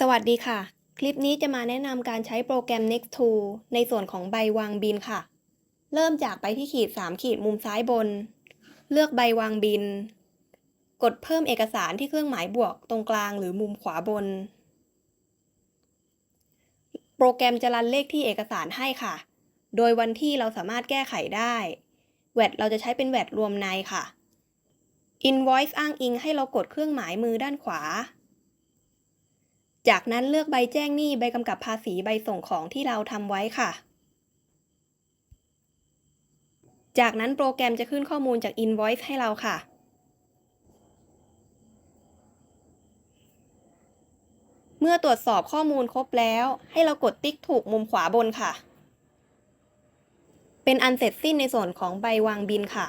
สวัสดีค่ะ คลิปนี้จะมาแนะนำการใช้โปรแกรม Next to ในส่วนของใบวางบินค่ะ เริ่มจากไปที่ขีด 3 ขีดมุมซ้ายบน เลือกใบวางบิน กดเพิ่มเอกสารที่เครื่องหมายบวกตรงกลางหรือมุมขวาบน โปรแกรมจะรันเลขที่เอกสารให้ค่ะ โดยวันที่เราสามารถแก้ไขได้แวดเราจะใช้เป็นแวดรวมในค่ะ Invoice อ้างอิงให้เรากดเครื่องหมายมือด้านขวา จากนั้นเลือกใบแจ้งหนี้ใบกำกับภาษีใบส่งของที่เราทำไว้ค่ะ จากนั้นโปรแกรมจะขึ้นข้อมูลจาก Invoice ให้เราค่ะ เมื่อตรวจสอบข้อมูลครบแล้ว ให้เรากดติ๊กถูกมุมขวาบนค่ะ เป็นอันเสร็จสิ้นในส่วนของใบวางบินค่ะ